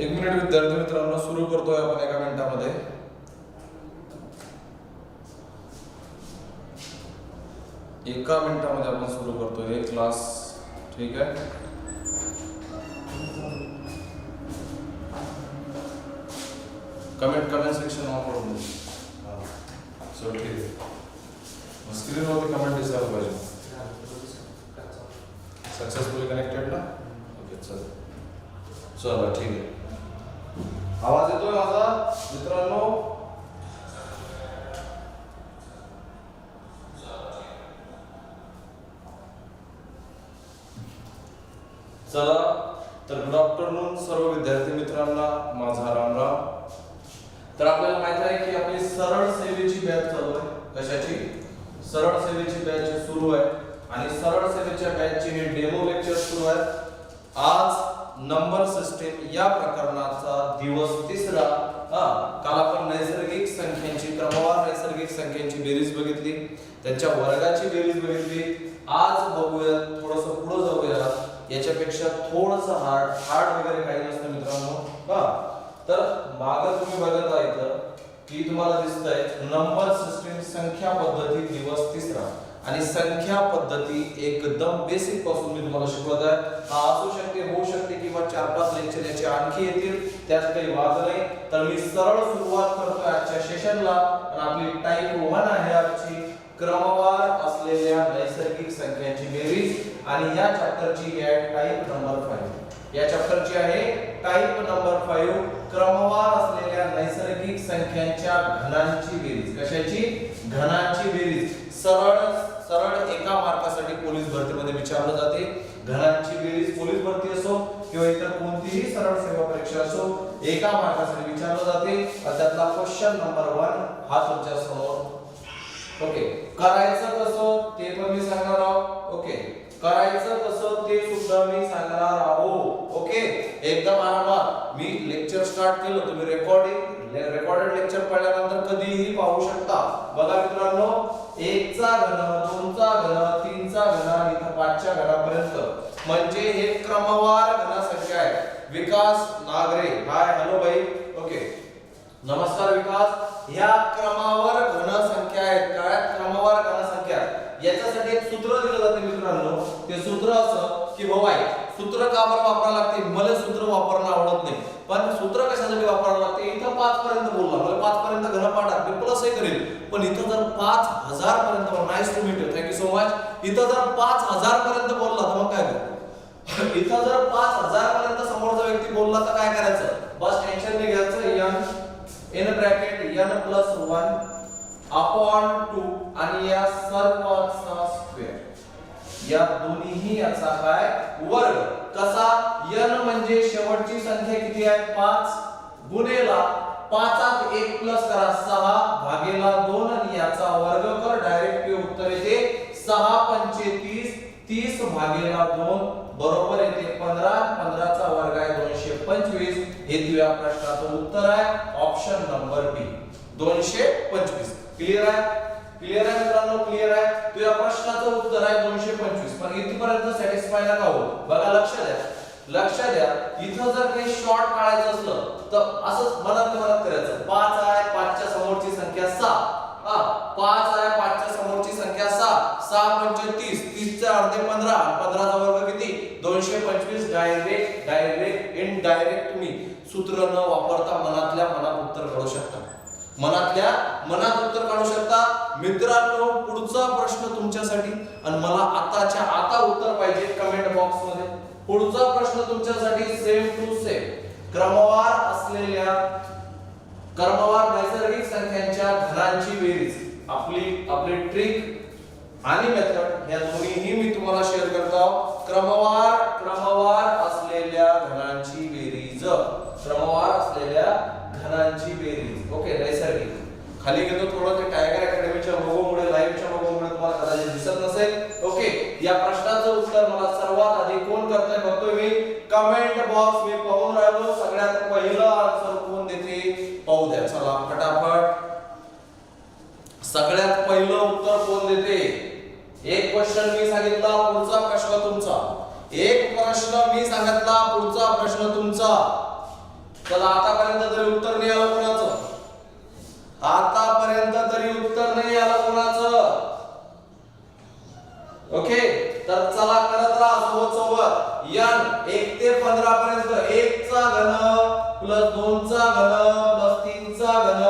एक मिनिट विद्यार्थी मित्रांनो सुरू करतोय आपण एका मिनिटामध्ये. एका मिनिटामध्ये आपण सुरू करतोय हे क्लास ठीक आहे? कमेंट कमेंट सेक्शन ऑन करून दे. चल ठीक आहे. स्क्रीनवरती कमेंट दिसायला पाहिजे. सक्सेसफुली कनेक्टेड ना? ओके चल. चला ठीक आहे. चला तर गुड आफ्टरनून सर्व विद्यार्थी मित्रांना. माझा रामराम. तर आपल्याला माहीत आहे की आपली सरळ सेवेची बॅच चालू आहे. कशाची? सरळ सेवेची बॅच सुरू आहे. आणि सरळ सेवेच्या बॅचचे हे डेमो लेक्चर सुरू आहे. आज नंबर सिस्टीम या प्रकरणाचा दिवस तिसरा. हा काल आपण नैसर्गिक संख्यांची क्रमवार नैसर्गिक संख्यांची बेरीज बघितली. त्यांच्या वर्गाची बेरीज बघितली. आज बघूया थोडस पुढे याच्यापेक्षा थोडस हार्ड हार्ड वगैरे काही नसतं मित्रांनो. हा. तर मागं तुम्ही बघत आहे तर की तुम्हाला दिसतंय नंबर सिस्टीम संख्या पद्धती दिवस तिसरा. आणि संख्या पद्धती एकदम बेसिकपासून मी तुम्हाला शिकवत आहे. हा असू शकते होऊ शकते किंवा चार पाच लेक्चर याचे आणखी येतील. त्यात काही वाद नाही. तर मी सरळ सुरुवात करतोय आजच्या सेशनला आपली टाईप वन आहे आजची. क्रमवार असलेल्या नैसर्गिक संख्यांची बेरीज. आणि या चॅप्टरची आहे टाईप नंबर फाईव्ह या चॅप्टरची आहे टाईप नंबर फाईव्ह क्रमवार असलेल्या नैसर्गिक संख्यांच्या घनांची बेरीज. कशाची? घनांची बेरीज. सरळ सरळ एका मार्कासाठी पोलीस भरतीमध्ये विचारलं जाते. घनांची बेरीज पोलीस भरती असो किंवा इतर कोणतीही सरळ सेवा परीक्षा असो एका मार्कासाठी विचारलं जाते. आणि त्यातला क्वेश्चन नंबर वन हा तुमच्यासमोर. ओके करायचं कसं? ते पण मी सांगणार आहोत. ओके करायचं कसं ते सुद्धा मी सांगणार आहोत. ओके? एकदम आरामात मी लेक्चर स्टार्ट केलं. तुम्ही रेकॉर्डिंग रेकॉर्डेड लेक्चर पडल्यानंतर कधीही पाहू शकता. बघा मित्रांनो एकचा घन दोनचा घन तीनचा घन आणि इथं पाचच्या घनापर्यंत. म्हणजे हे क्रमवार घनसंख्या आहे. विकास नागरे. हाय हॅलो भाई ओके. नमस्कार विकास. ह्या क्रमावर घनसंख्या आहेत. काय? क्रमवार घन याच्यासाठी एक सूत्र दिलं जाते मित्रांनो. ते सूत्र असं की बाबा आहे सूत्र का बरं वापरावं लागते? मला सूत्र वापरणं आवडत नाही. पण सूत्र कशासाठी वापरावं लागते? इथं पाच पर्यंत बोलला. मला पाच पर्यंत घन पाठात मी प्लसही करेल पण इथं जर पाच हजार पर्यंत nice to meet thank you so much इथं जर पाच हजार पर्यंत बोलला तर मग काय करू इथं जर पाच हजार पर्यंत समोरचा व्यक्ती बोलला तर काय करायचं? बस टेन्शन नाही घ्यायचं. N in bracket n plus one upon two आणि या सर्वाचा स्क्वेअर या दोन्हीही याचा काय वर्ग? कसा? n म्हणजे शेवटची संख्या किती आहे? पाच. गुणेला पाचात एक प्लस करा सहा. भागेला दोन आणि याचा वर्ग कर. डायरेक्ट उत्तर येते सहा पंचे तीस. तीस भागेला दोन. बरोबर येते पंधरा. पंधराचा वर्ग आहे दोनशे पंचवीस. हे तुझ्या प्रश्नाचं उत्तर आहे. ऑप्शन नंबर बी दोनशे पंचवीस. क्लिअर आहे? क्लिअर आहे मित्रांनो? क्लिअर आहे? तुझ्या प्रश्नाचं उत्तर आहे दोनशे पंचवीस. पण इथपर्यंत सॅटिस्फाय नका हो? बघा लक्ष द्या. लक्ष द्या. इथं जर काही शॉर्ट काढायचं असलं तर असंच मनात मनात करायचं. पाच आहे पाचच्या समोरची संख्या सहा. हा पाच आहे पाचच्या समोरची संख्या सहा. सहा पंच तीस. तीसच्या अर्धे पंधरा. पंधराचा वर्ग किती? दोनशे पंचवीस. डायरेक्ट डायरेक्ट इन डायरेक्ट तुम्ही सूत्र न वापरता मनातल्या मनात उत्तर काढू शकता. मनातल्या मनात उत्तर काढू शकता. मित्रांनो पुढचा प्रश्न तुमच्यासाठी आणि मला आताच्या आता उत्तर पाहिजे कमेंट बॉक्समध्ये. पुढचा प्रश्न तुमच्यासाठी सेम टू सेम क्रमवार असलेल्या क्रमवार नैसर्गिक संख्यांच्या घनांची बेरीज. आपली आपली ट्रिक आणि मेथड या दोन्हीही मी तुम्हाला शेअर करतो क्रमवार क्रमवार असलेल्या घनांची बेरीज. क्रमवार असलेल्या घनांची बेरीज. ओके नैसर्गिक. खाली गेलो थोडं ते टायगर अकॅडमीच्या लोगोमुळे लाईव्हच्या लोगोमुळे तुम्हाला कदाचित दिसत नसेल. ओके या प्रश्नाचं उत्तर मला सर्वात आधी कोण करतंय बघतोय मी. कमेंट बॉक्स मी पाहून राहिलो. सगळ्यात पहिलं आन्सर कोण देते? पाहू द्या चला फटाफट. सगळ्यात पहिलं उत्तर कोण देते? एक क्वेश्चन मी सांगितला पुढचा प्रश्न तुमचा. एक प्रश्न मी सांगितला पुढचा प्रश्न तुमचा. चला आतापर्यंत तरी उत्तर नाही आलं कोणाचं? आतापर्यंत तरी उत्तर नाही आलं कोणाचं. ओके? तर चला करत राहा सोबत सोबत एक ते पंधरा पर्यंत. एक चा घन प्लस दोन चा घन प्लस तीन चा घन.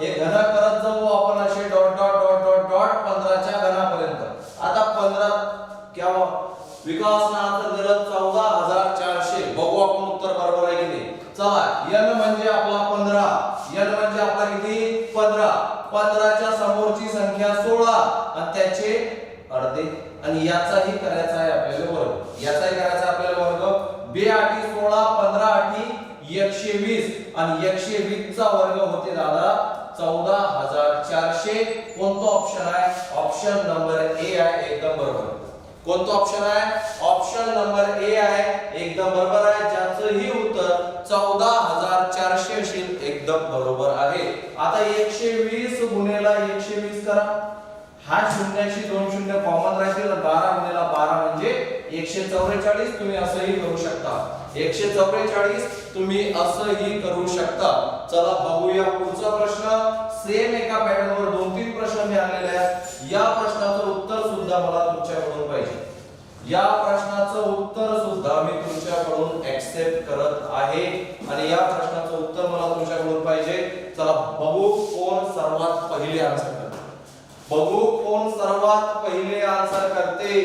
हे घन करत जाऊ आपण असे dot dot dot dot dot पंधराच्या घनापर्यंत. आता पंधरा क्या विकास ना अंतर चौदा हजार चारशे बघू आपण उत्तर बरोबर आहे की नाही चला n म्हणजे आपला पंधरा n म्हणजे आपला किती पंधरा पंधराच्या समोरची संख्या सोळा आणि त्याचे अर्धे आणि याचाही करायचा आहे आपल्याला वर्ग. याचाही करायचा आपल्याला वर्ग. बे आठी सोळा पंधरा आठी एकशे वीस. आणि एकशे वीस चा वर्ग होते दादा चौदा हजार चारशे. कोणतं ऑप्शन आहे? ऑप्शन नंबर ए आहे एकदम बरोबर. कोणतं ऑप्शन आहे? ऑप्शन नंबर ए आहे एकदम बरोबर आहे. ज्याचंही उत्तर चौदा हजार चारशे असेल एकदम बरोबर आहे. आता एकशे वीस गुन्हेला एकशे वीस करा. हा शून्याशी दोन शून्य कॉमन राहतील बारा गुणिला बारा म्हणजे एकशे चौवेचाळीस. तुम्ही असंही करू शकता. एकशे चौवेचाळीस तुम्ही असंही करू शकता. चला बघूया पुढचा प्रश्न. सेम एका पॅटर्न वर दोन तीन प्रश्न मिळालेले आहेत. या प्रश्नाचं उत्तर सुद्धा मला तुमच्याकडून पाहिजे. या प्रश्नाचं उत्तर सुद्धा मी तुमच्याकडून ऍक्सेप्ट करत आहे. आणि या प्रश्नाचं उत्तर मला तुमच्याकडून पाहिजे. चला बघू कोण सर्वात पहिले आन्सर बघू कोण सर्वात पहिले आन्सर करते.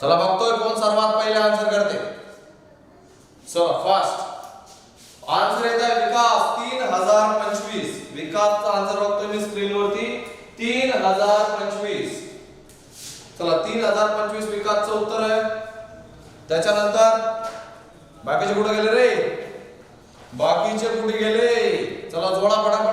चला बघतोय कोण सर्वात पहिले आन्सर करते. चला फास्ट आन्सर येत आहे विकास तीन हजार पंचवीस. विकासचा आन्सर बघतोय मी स्क्रीनवरती. तीन हजार पंचवीस. चला तीन हजार पंचवीस विकासचं उत्तर आहे. त्याच्यानंतर बाकीचे कुठे गेले रे? बाकीचे कुठे गेले? चला जोडा पडा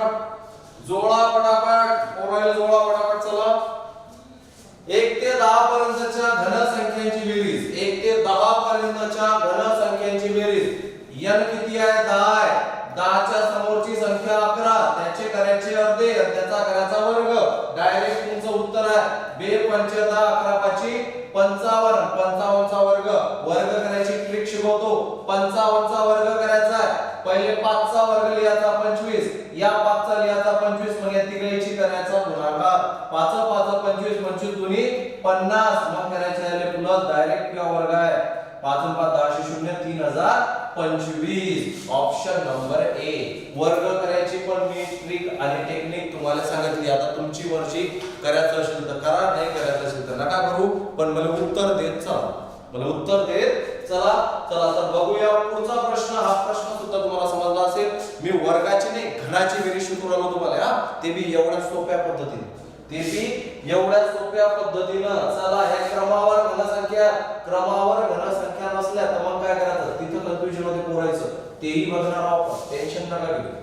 लिहायचा पंचवीस या पाचचा लिहायचा पंचवीस म्हणजे मग या तिघांची करायचा गुणाकार. पाच पाच पंचवीस पंचवीस दोन्ही पन्नास. मग करायचे झाले प्लस डायरेक्ट किंवा वर्ग आहे. पाच पाच दहाशे शून्य तीन हजार पंचवीस. ऑप्शन नंबर ए वर्ग करायची पण मी ट्रिक आणि टेक्निक तुम्हाला सांगितली. आता तुमची वर्षी करायचं असेल तर करा नाही करायचं असेल तर नका करू. पण मला उत्तर देत चला. मला उत्तर देत चला. चला तर बघूया पुढचा प्रश्न. हा प्रश्न सुद्धा तुम्हाला समजला असेल. मी वर्गाची नाही घनाची बेरीज शिकवून तुम्हाला. हा ते बी एवढ्या सोप्या पद्धतीने. ते बी एवढ्या सोप्या पद्धतीनं. चला ह्या क्रमावर घनसंख्या क्रमावर घनसंख्या नसल्या तर मग काय करायचं? तिथं कन्फ्युजनमध्ये पोरायचं तेही बघणार आपण. टेन्शन नका घेऊ.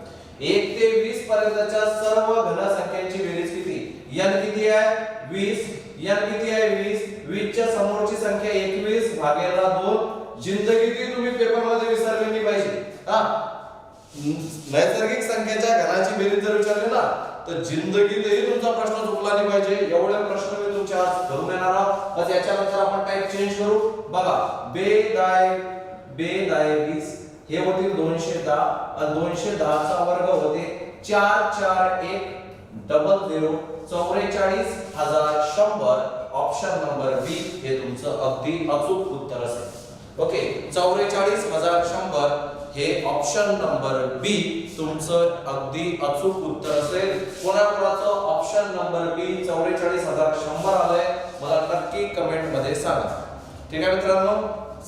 एक ते वीस पर्यंतच्या सर्व घनसंख्यांची बेरीज किती एन किती आहे? वीस. एन किती आहे? वीस. वीसच्या समोरची संख्या एकवीस भागेला दोन. जिंदगी तुम्ही पेपरमध्ये विसरली नाही पाहिजे हा नैसर्गिक संख्येच्या घनाची बेरीज जर विचारली ना तर जिंदगीतही तुमचा प्रश्न चुकला नाही पाहिजे. एवढे प्रश्न मी तुमच्या आज घडून येणार आहोत. बस याच्यानंतर आपण टाईप चेंज करू. बघा बे दाय बे दाय वीस हे होतील दोनशे दहा. आणि दोनशे दहाचा वर्ग होते चार चार एक डबल झिरो चौवेचाळीस हजार शंभर. ऑप्शन नंबर बी हे तुमचं अगदी अचूक उत्तर असेल. ओके चौवेचाळीस हजार शंभर. हे ऑप्शन नंबर बी तुमचं अगदी अचूक उत्तर असेल. कोणाकोणाचं ऑप्शन नंबर बी चौवेचाळीस हजार शंभर आलंय. मला नक्की कमेंटमध्ये सांगा. ठीक आहे मित्रांनो?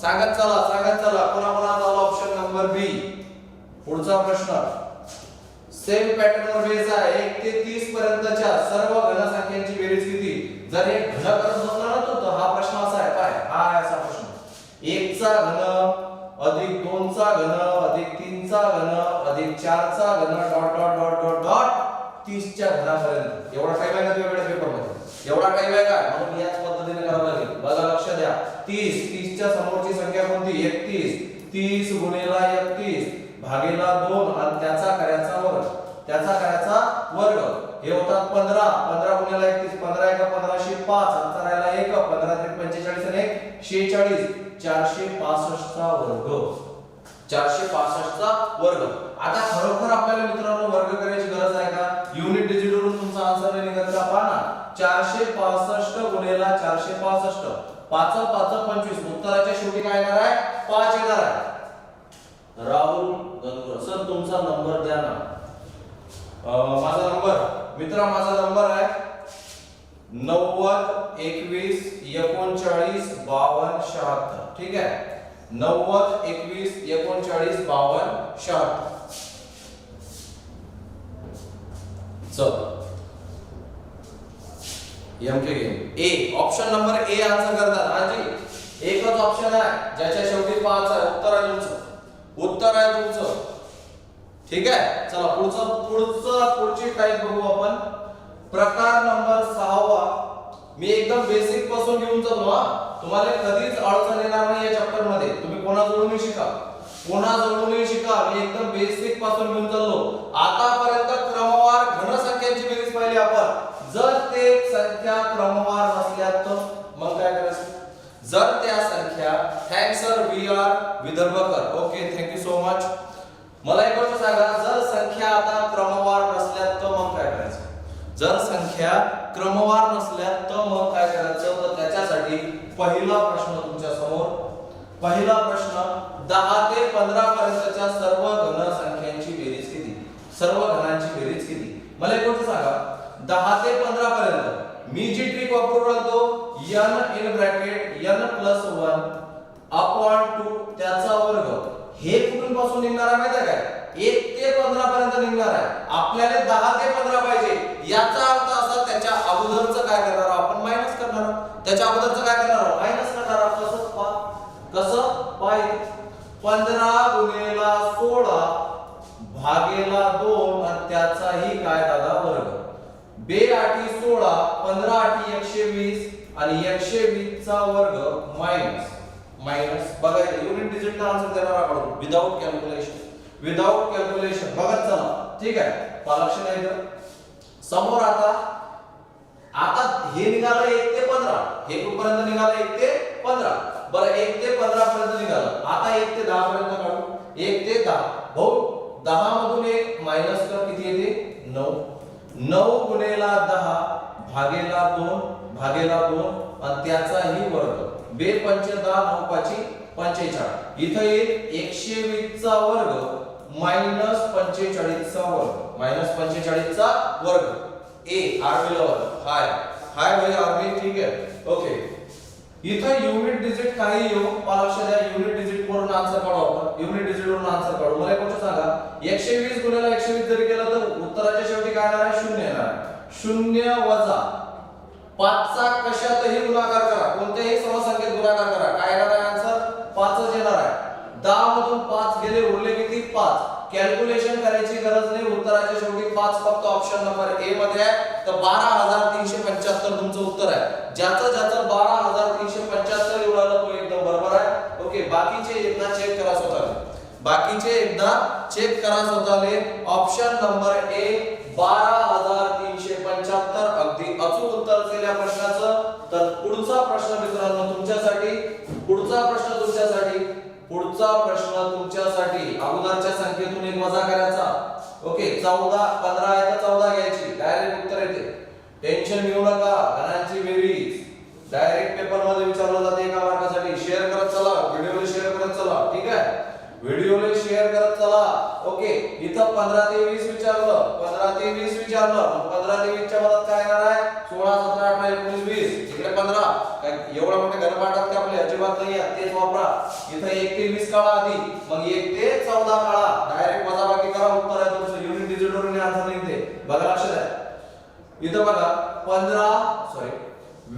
सांगत चला सांगत चला. कोणाकोणाचा आला ऑप्शन नंबर बी पुढचा प्रश्न. सेम पॅटर्न वर बेस आहे. एक ते तीस पर्यंतच्या सर्व घनसंख्यांची बेरीज किती जर हे घन करत बसला ना तो हा प्रश्न असा आहे. काय हा असा प्रश्न. एकचा घन चारचा घन dot dot dot dot dot तीसच्या घनापर्यंत एवढा टाइम आहे का तुझ्याकडे पेपरमध्ये एवढा टाइम आहे का? म्हणून याच पद्धतीने करावं लागेल. बघा लक्ष द्या. तीस तीसच्या समोरची संख्या कोणती? एकतीस. तीस गुणेला एकतीस भागेला दोन आणि त्याचा करायचा वर्ग. त्याचा करायचा वर्ग. हे होतात पंधरा. पंधरा गुणेला एकतीस. पंधरा एका पंधराशे पाच. अंतर एक. पंधरा ते पंचेचाळीस आणि एक शेचाळीस चारशे पासष्टचा वर्ग. चारशे पासष्टचा वर्ग. आता खरोखर आपल्याला मित्रांनो वर्ग करायची गरज आहे का? युनिट डिजिट वरून तुमचा आन्सर नाही निघत पहा ना चारशे पासष्ट गुणेला चारशे पासष्ट. पाच पाच पंचवीस. उत्तराच्या शेवटी काय येणार आहे? पाच येणार आहे. राहुल गंगोर. सर तुमचा नंबर द्या ना. माझा नंबर. मित्रा माझा नंबर आहे नव्वद एकवीस एकोणचाळीस बावन्न शहात्तर. ठीक आहे? नव्वद एकवीस एकोणचाळीस बावन्न शहात्तर. चल. एम game A option number A answer करतात. हाजी एकच ऑप्शन आहे ज्याच्या शेवटी पाच आहे उत्तर आहे तुमचं. उत्तर आहे तुमचं. ठीक आहे? चला पुढचं पुढचं पुढची टाईप बघू आपण. प्रकार नंबर सहावा. मी एकदम बेसिकपासून घेऊन चाललो हा. तुम्हाला कधीच अडचण येणार नाही या चॅप्टरमध्ये. तुम्ही कोणाजवळूनही शिका. कोणाजवळूनही शिका. मी एकदम बेसिकपासून घेऊन चाललो. आतापर्यंत क्रमवार घनसंख्यांची बेरीज पाहिली आपण. जर ते संख्या क्रमवार नसल्या तर मग काय करायचं? जर त्या संख्या thanks sir we are विदर्भकर. Okay thank you so much मला एक गोष्ट सांगा. जर संख्या आता क्रम नसल्या तर मग काय करायचं जर संख्या क्रमवार नसल्या तर मग काय करायचं? तर त्याच्यासाठी पहिला प्रश्न तुमच्यासमोर. पहिला प्रश्न दहा ते पंधरा पर्यंतच्या सर्व घन संख्यांची बेरीज किती? सर्व घनांची बेरीज किती? मला एक गोष्ट सांगा. दहा ते पंधरा पर्यंत. मी जी ट्रिक वापरून राहतो n in bracket n plus one upon two त्याचा वर्ग. हे कुठून पासून निघणार आहे माहिती आहे काय एक ते पंधरा पर्यंत निघणार आहे. आपल्याला दहा ते पंधरा पाहिजे. याचा अर्थ असा त्याच्या अगोदरचं काय करणार आहोत? आपण मायनस करणार आहोत. त्याच्या अगोदरचं काय करणार मायनस करणार आहोत. कसं पा कसं पाय. पंधरा गुणेला सोळा भागेला दोन आणि त्याचाही काय दादा वर्ग. बे आठी सोळा पंधरा आठी एकशे वीस आणि एकशे वीस चा वर्ग मायनस मायनस बघा युनिट डिजिटला आन्सर देणार आपण. विदाउट कॅल्क्युलेशन विदाउट कॅल्क्युलेशन बघत चला. ठीक आहे. लक्ष नाही तर समोर आता आता हे निघालं एक ते पंधरा. हे कुठपर्यंत निघालं? एक ते पंधरा. बरं एक ते पंधरा पर्यंत निघालं. आता एक ते दहा पर्यंत काढू. एक ते दहा. भाऊ दहा मधून एक मायनस कर. किती येते? नऊ. नऊ गुणेला दहा भागेला दोन भागेला दोन आणि त्याचाही वर्ग. बे पंच दहा नऊ पाची पंचेचाळीस. इथं येईल एकशे वीसचा वर्ग मायनस पंचेचाळीसचा वर्ग. मायनस पंचेचाळीसचा वर्ग. ए आर्मी लेवल हाय हाय भाई आर्मी ठीक आहे. ओके इथं युनिट डिजिट काही येऊ. मला लक्ष द्या युनिट डिजिट वरून आन्सर काढू आपण. युनिट डिजिट वरून आन्सर काढू. मला एक गोष्ट सांगा. 120 गुणिले 120 जरी केलं तर उत्तराच्या शेवटी काय येणार आहे? शून्य येणार शून्य वजा पाचचा कशातही गुणाकार करा. कोणत्याही समसंख्येत गुणाकार करा. काय येणार आहे? आन्सर पाचच येणार आहे. दहा मधून पाच गेले उरले किती? पाच. कॅल्क्युलेशन पाच फक्त ऑप्शन नंबर ए मध्ये आहे. तर बारा हजार तीनशे पंच्याहत्तर तुमचं उत्तर आहे. ज्याचं ज्याचं बारा हजार तीनशे पंच्याहत्तर एवढा तो एकदम बरोबर आहे. ओके बाकीचे एकदा चेक करा स्वतःला. बाकीचे एकदा चेक करा स्वतःले. ऑप्शन नंबर ए बारा हजार तीनशे पंच्याहत्तर. अगदी अचूक उत्तर असेल या प्रश्नाचं. तर पुढचा प्रश्न मित्रांनो तुमच्यासाठी पुढचा प्रश्न तुमच्यासाठी पुढचा प्रश्न तुमच्यासाठी. अगोदरच्या संख्येतून एक वजा करायचा. ओके चौदा पंधरा आहे तर चौदा घ्यायची. डायरेक्ट उत्तर येते. टेन्शन घेऊ नका. घरांची बेरीज डायरेक्ट पेपरमध्ये विचारलं जाते एका मार्कासाठी. शेअर करत चला. व्हिडिओला शेअर करत चला. ठीक आहे? व्हिडिओला शेअर करत चला. ओके इथं पंधरा ते वीस विचारलं. पंधरा ते वीस विचारलं. पंधरा ते वीसच्या मदत काय येणार आहे सोळा सतरा अठरा एकोणीस वीस इकडे पंधरा काय एवढा मोठे घनपाठात का आपले अजिबात नाही आहे तेच वापरा इथं एक ते वीस काढा आधी मग एक ते चौदा काढा डायरेक्ट वजाबाकी करा उत्तर आहे तुमचं युनिट डिजिट वरून आन्सर निघते बघा लक्ष द्या इथं बघा पंधरा सॉरी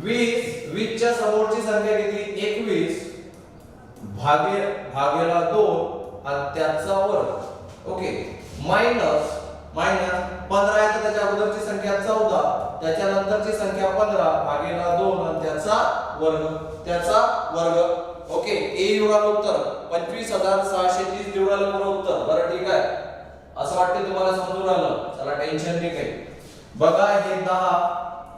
वीस वीस च्या समोरची संख्या किती एकवीस भागे भागेला दोन आणि त्याचा वर्ग ओके मायनस मायनस पंधरा आहे तर त्याच्या अगोदरची संख्या चौदा त्याच्यानंतरची संख्या पंधरा भागेला दोन आणि त्याचा वर्ग त्याचा वर्ग ओके ए निवडालं उत्तर पंचवीस हजार सहाशे तीस निवडालं बरं उत्तर बरं ठीक आहे असं वाटतं तुम्हाला समजून आलं चला टेन्शन नाही काही बघा हे दहा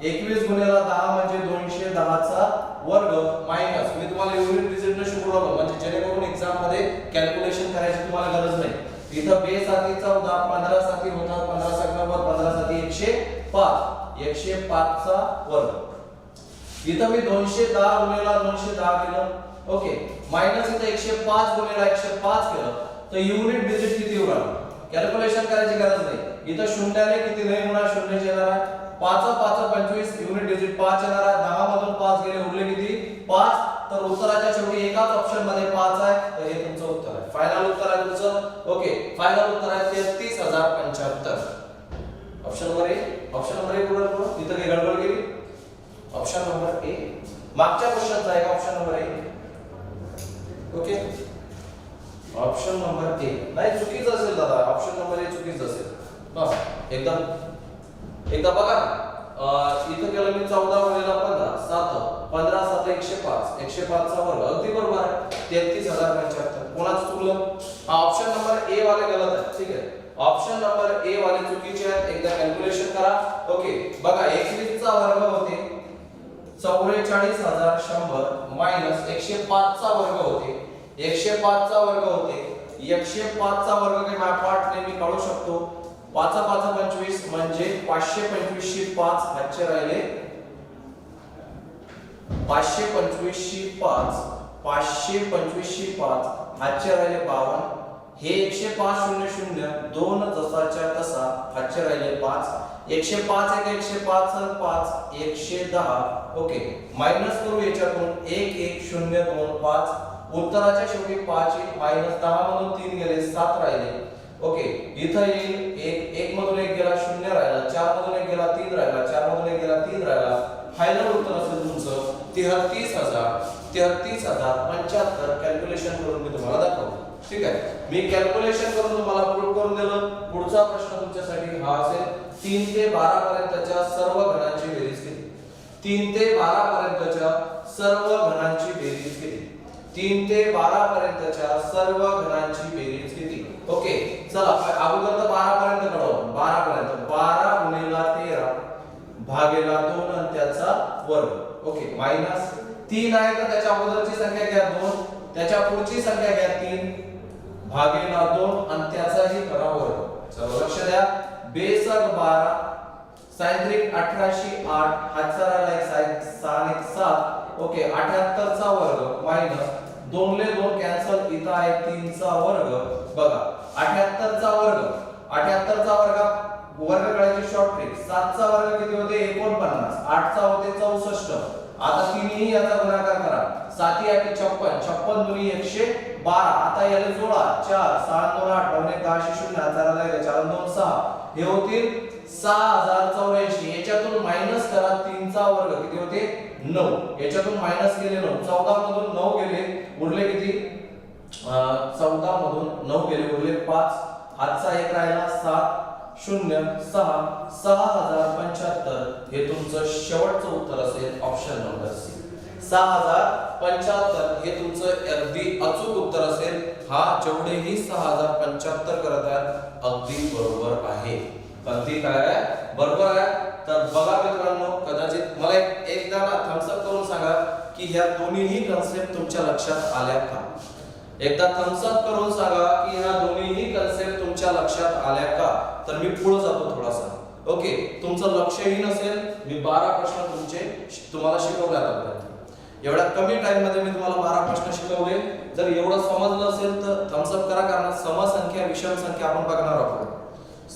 एकवीस गुणिला दहा म्हणजे दोनशे दहाचा वर्ग मायनस मी तुम्हाला युनिट डिजिटनं शिकवलो म्हणजे जेणेकरून एक्झाममध्ये कॅल्क्युलेशन करायची तुम्हाला गरज नाही. इथं बे साथी चौदा पंधरा साथी होता पंधरा सात पंधरा साथी एकशे पाच. एकशे पाच चा वर्ग. इथं मी दोनशे दहा गुणेला दोनशे दहा केलं. ओके. मायनस इथं एकशे पाच गुणेला एकशे पाच केलं. तर युनिट डिजिट किती होणार कॅल्क्युलेशन करायची गरज नाही. इथं शून्याने किती नाही होणार? शून्याचे येणार आहे. पाच पाच पंचवीस युनिट डिजिट पाच येणार आहे. दहा मधून पाच गेले उरले किती? पाच. तर उत्तराच्या शेवटी एकाच ऑप्शनमध्ये पाच आहे. तर हे तुमचं उत्तर आहे. फायनल उत्तर आहे तुमचं? ओके फायनल उत्तर आहे तेहतीस हजार पंच्याहत्तर. Option number A option number A पूर्ण करू तिथं काही गडबड गेली ऑप्शन नंबर ए मागच्या क्वेश्चनचा आहे option number A okay option number A नाही चुकीचं असेल दादा. ऑप्शन नंबर ए चुकीचं असेल. बस. एकदम. एकदा बघा इथं केलं मी चौदा वेळेला पंधरा सात पंधरा सात एकशे पाच. एकशे पाचचा वर्ग. अगदी बरोबर आहे. तेहतीस हजार पंच्याहत्तर. कोणाच चुकलं? हा ऑप्शन नंबर ए वाले गलत आहे. ठीक आहे. ऑप्शन नंबर ए वाले चुकीचे आहेत. एकदा कॅल्क्युलेशन करा. ओके बघा एकवीस चा वर्ग होते. चौवेचाळीस हजार शंभर मायनस एकशे पाच चा वर्ग होते. एकशे पाच चा वर्ग होते. एकशे पाच चा वर्ग काही पाठ मी काढू शकतो. पाच पाच पंचवीस म्हणजे पाचशे पंचवीसशे पाच हातचे राहिले. पाचशे पंचवीसशे पाच पाचशे पंचवीसशे पाच हातचे राहिले बावन्न हे एकशे पाच शून्य शून्य दोन जसाच्या तसा हातचे राहिले पाच. एकशे पाच एक एकशे पाच पाच एकशे दहा. ओके मायनस करू याच्यातून एक एक शून्य दोन पाच. उत्तराच्या शेवटी पाच मायनस दहा मधून तीन गेले सात राहिले. ओके इथं येईल एक एक मधून एक गेला शून्य राहिला चार मधून एक गेला तीन राहिला चार मधून एक गेला तीन राहिला. फायनल उत्तर असेल तुमचं तेहतीस हजार तेहतीस हजार पंच्याहत्तर कॅल्क्युलेशन करून मी तुम्हाला दाखवतो. ठीक आहे? मी कॅल्क्युलेशन करून तुम्हाला प्रूव्ह करून दिलं. पुढचा प्रश्न तुमच्यासाठी हा असेल तीन ते बारा पर्यंतच्या सर्व घनांची बेरीज केली तीन ते बारा पर्यंतच्या सर्व घनांची बेरीज केली तीन ते बारा पर्यंतच्या सर्व घनांची बेरीज किती? ओके चला अगोदर तर बारा पर्यंत कळव बारा पर्यंत बारा गुणिला तेरा भागेला दोन आणि त्याचा वर्ग. ओके मायनस तीन आहे तर त्याच्या अगोदरची संख्या घ्या दोन. त्याच्या पुढची संख्या घ्या तीन. भागेला दोन आणि त्याचाही करा वर्ग. चलो लक्ष द्या. बेसक बारा सायंत्रिक अठराशे आठ हातचा एक साय सहा एक सात. ओके अठ्याहत्तरचा वर्ग मायनस दोनले दोन कॅन्सल इथं आहे तीनचा वर्ग. बघा अठ्याहत्तरचा वर्ग. अठ्याहत्तरचा वर्ग वर्ग काढायची शॉर्ट ट्रिक सातचा वर्ग किती होते? एकोणपन्नास. आठचा होते चौसष्ट. आता तिन्ही याचा गुणाकार करा. साती आठ छप्पन. छप्पन दुनी एकशे बारा. आता याला जोडा. चार सहा दोन आठ. नऊ एक दहाशे शून्य. हजार चार दोन सहा. हे होतील सहा हजार चौऱ्याऐंशी. याच्यातून मायनस करा तीनचा वर्ग. किती होते? नऊ. याच्यातून मायनस केले नऊ. चौदा मधून नऊ गेले उरले किती? चौदा मधून नऊ गेले उरले पाच. आजचा एक राहिला सात. शून्य सहा. सहा हजार पंच्याहत्तर. हे तुमचं शेवटचं उत्तर असेल ऑप्शन नंबर सी सहा हजार पंच्याहत्तर. हे तुमचं अगदी अचूक उत्तर असेल. हा जेवढेही सहा हजार पंच्याहत्तर करत आहेत अगदी बरोबर आहे. अगदी काय बरोबर आहे. तर बघा मित्रांनो कदाचित मला एक एकदा ना थम्सअप करून सांगा की ह्या दोन्हीही कन्सेप्ट तुमच्या लक्षात आल्या का? एकदा थम्सअप करून सांगा की ह्या दोन्हीही कन्सेप्ट तुमच्या लक्षात आल्या का? तर मी पुढे जातो थोडासा. ओके तुमचं लक्षही नसेल मी बारा प्रश्न तुमचे तुम्हाला शिकवले आतापर्यंत. एवढ्या कमी टाइममध्ये मी तुम्हाला बारा प्रश्न शिकवले. जर एवढं समजलं असेल तर थम्सअप करा कारण समसंख्या विषम संख्या आपण बघणार आहोत.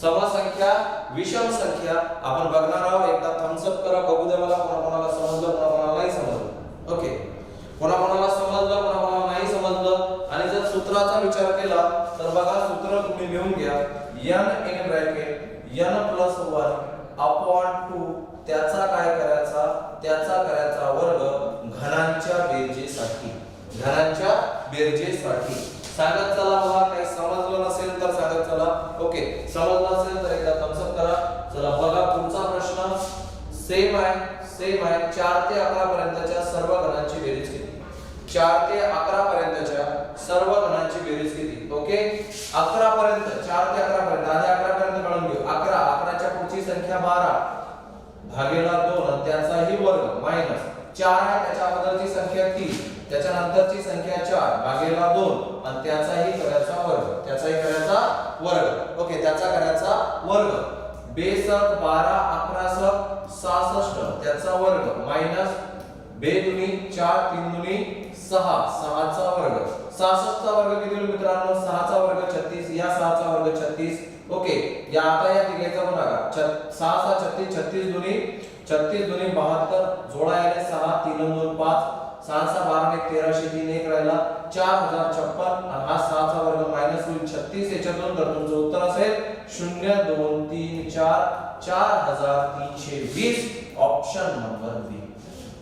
समसंख्या विषम संख्या आपण बघणार आहोत एकदा थम्सअप करा बघू द्या मला कोणा कोणाला समजलं कोणा कोणाला नाही समजलं. ओके कोणा कोणाला समजलं कोणा कोणाला नाही समजलं आणि जर सूत्राचा विचार केला तर बघा सूत्र तुम्ही लिहून घ्या. N in bracket n plus one upon two त्याचा काय करायचा? त्याचा करायचा वर्ग घनांच्या बेरजेसाठी. घनांच्या बेरजेसाठी. सांगत चला मला काही समजलं नसेल तर सांगत चला. ओके समजलं असेल तर एकदा थम्सअप करा. चला बघा पुढचा प्रश्न. सेम आहे सेम आहे. चार ते अकरा पर्यंतच्या सर्व गणांची बेरीज किती? चार ते अकरा पर्यंतच्या सर्व गणांची बेरीज किती? ओके? अकरा पर्यंत चार ते अकरा पर्यंत. आधी अकरा पर्यंत मिळून घेऊ. अकरा अकराच्या पुढची संख्या बारा. भागेला दोन त्याचाही वर्ग मायनस चार आहे त्याच्या अगोदरची संख्या तीन. त्याच्यानंतरची संख्या चार. भागेला दोन आणि त्याचा छत्तीस छत्तीस छत्तीस दुनी बहात्तर जोडा याने सहा तीन दोन पाच सहा सहा बारा एक तेराशे तीन एक राहिला चार हजार छप्पन आणि हा सहाचा वर्ग मायनस होईल छत्तीस याच्यातून तर तुमचं उत्तर असेल शून्य दोन तीन चार चार हजार तीनशे वीस ऑप्शन नंबर बी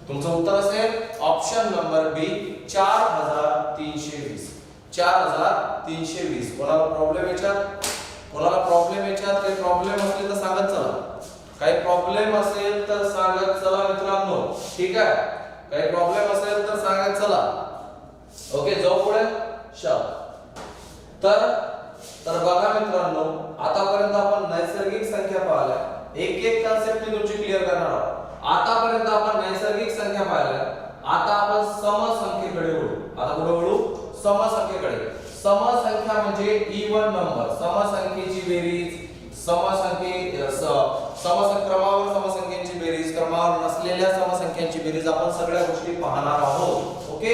तुमचं उत्तर असेल ऑप्शन नंबर बी चार हजार तीनशे वीस. चार हजार तीनशे वीस. कोणाला प्रॉब्लेम याच्यात? कोणाला प्रॉब्लेम याच्यात? काही प्रॉब्लेम असले तर सांगत चला. काही प्रॉब्लेम असेल तर सांगत चला मित्रांनो. ठीक आहे? काही प्रॉब्लेम असेल तर सांगत चला. ओके जाऊ पुढे. तर तर बघा मित्रांनो आतापर्यंत आपण नैसर्गिक संख्या पाहिल्या. एक एक कन्सेप्ट मी तुमची क्लिअर करणार आहोत. आतापर्यंत आपण नैसर्गिक संख्या पाहिल्या. आता आपण समसंख्येकडे वळू. आता पुढे वळू? समसंख्येकडे. समसंख्या म्हणजे इवन नंबर समसंख्येची बेरीज. समसंख्ये समसंक्रमावर समसंख्यांची बेरीज क्रमावर नसलेल्या समसंख्यांची बेरीज आपण सगळ्या गोष्टी पाहणार आहोत. ओके?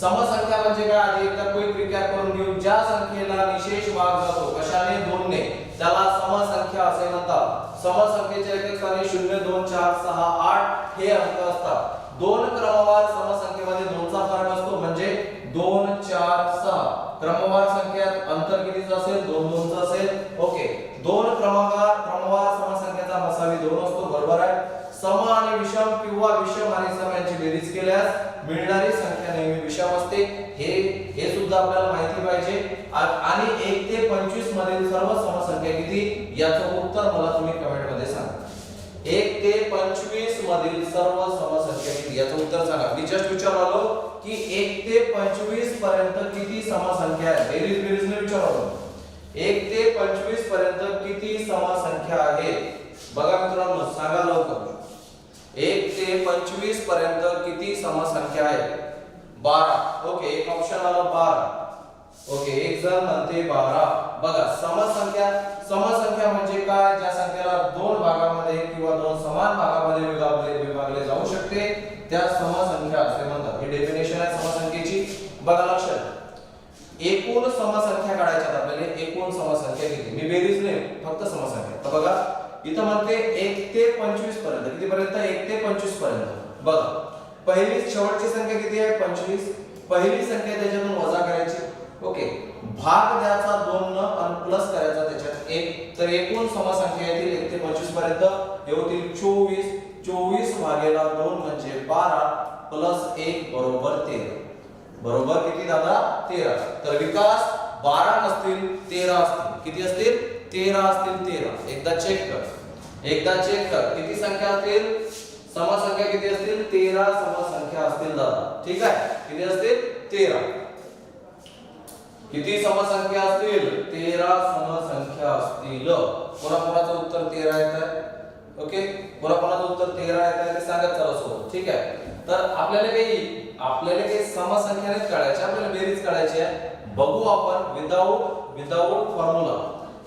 समसंख्या म्हणजे काय? आधी एकदा क्विक रिकॅप करून घेऊ ज्या संख्येला निशेष भाग जातो कशाने? दोनने. त्याला समसंख्या असे म्हणतात. समसंख्येच्या एक स्थानी 0 2 4 6 8 हे अंक असतात. दोन क्रमवार समसंख्येमध्ये दोनचा फरक असतो. म्हणजे 2 4 6 क्रमवार संख्यात अंतर कितीचं असेल? 2 2 असेल ओके दोन क्रमवार क्रमवार समसंख्येचा मसावी दोन असतो बरोबर आहे सम आणि विषम किंवा विषम आणि सम यांची बेरीज केल्यास मिळणारी संख्या नेहमी विषम असते. हे हे सुद्धा आपल्याला माहिती पाहिजे. आणि एक ते 25 मधील सर्व समसंख्या किती? याचं उत्तर मला तुम्ही कमेंटमध्ये सांगा. एक ते 25 मधील सर्व समसंख्या किती? याचं उत्तर सांगा. मी जस्ट विचार आलो की एक ते 25 पर्यंत किती समसंख्या आहे बेरीज बेरीज ने विचारलो 1 ते 25 पर्यंत किती समसंख्या आहे बघा मित्रांनो सांगा लवकर. पंचवीसपर्यंत किती समसंख्या आहेत बारा. ओके एक ऑप्शन आलं बारा. ओके एक जण म्हणते बारा. बघा समसंख्या समसंख्या म्हणजे काय? ज्या संख्येला दोन भागामध्ये किंवा दोन समान भागामध्ये विभागले विभागले जाऊ शकते त्या समसंख्या असे म्हणतात. ही डेफिनेशन आहे समसंख्येची. बघा लक्षात. एकूण समसंख्या काढायच्या आपल्याला एकूण समसंख्या किती मी बेरीज नाही फक्त समसंख्या. तर बघा इथं म्हणते एक ते 25 पर्यंत. किती पर्यंत 1 ते 25 पर्यंत. बघा पहिली शेवटची संख्या किती आहे? 25 पहिली संख्या त्याच्यातून वजा करायची. ओके. भाग द्यायचा दोन न आणि प्लस करायचा त्याच्यात एक. तर एकूण समसंख्या येतील एक ते 25 पर्यंत. येतील चोवीस. चोवीस भागेला दोन म्हणजे 12 प्लस एक बरोबर 13 बरोबर किती दादा? 13 तर विकास 12 नसतील 13 असतील. किती असतील? 13 असतील 13 एकदा चेक कर. एकदा चेक कर. किती संख्या असतील? समसंख्या किती असतील? 13 समसंख्या असतील दादा. ठीक आहे? किती असतील? 13 किती समसंख्या असतील? 13 समसंख्या असतील. कोणाकोणाचं उत्तर 13 येत आहे? ओके? कोणाकोणाचं उत्तर 13 येत आहे ते सांगत चला सोबत. ठीक आहे? तर आपल्याला काही आपल्याला काही समसंख्यानेच काढायचे आपल्याला बेरीज काढायची आहे. बघू आपण without without formula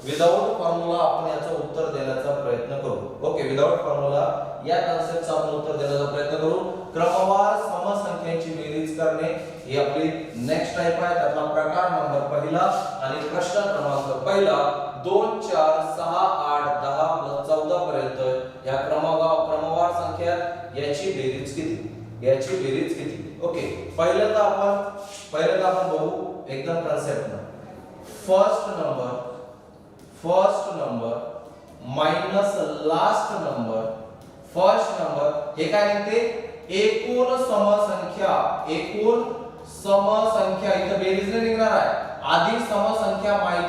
without formula आपण याचं उत्तर देण्याचा प्रयत्न करू. ओके विदाउट फॉर्म्युला या कन्सेप्टचं आपण उत्तर देण्याचा प्रयत्न करू. क्रमवार समसंख्यांची बेरीज करणे ही आपली नेक्स्ट टाइप आहे. त्यातला प्रकार नंबर पहिला आणि प्रश्न क्रमांक पहिला दोन चार सहा आठ दहा प्लस चौदा पर्यंत या क्रमवार क्रमवार संख्या याची बेरीज किती? याची बेरीज किती? ओके पहिल्यांदा आपण पहिल्यांदा आपण बघू एकदम concept first number first number minus last number first number हे काय निघते? एकूण समसंख्या एकूण समसंख्या इथं बेरीज निघणार आहे. आधी समसंख्या माहिती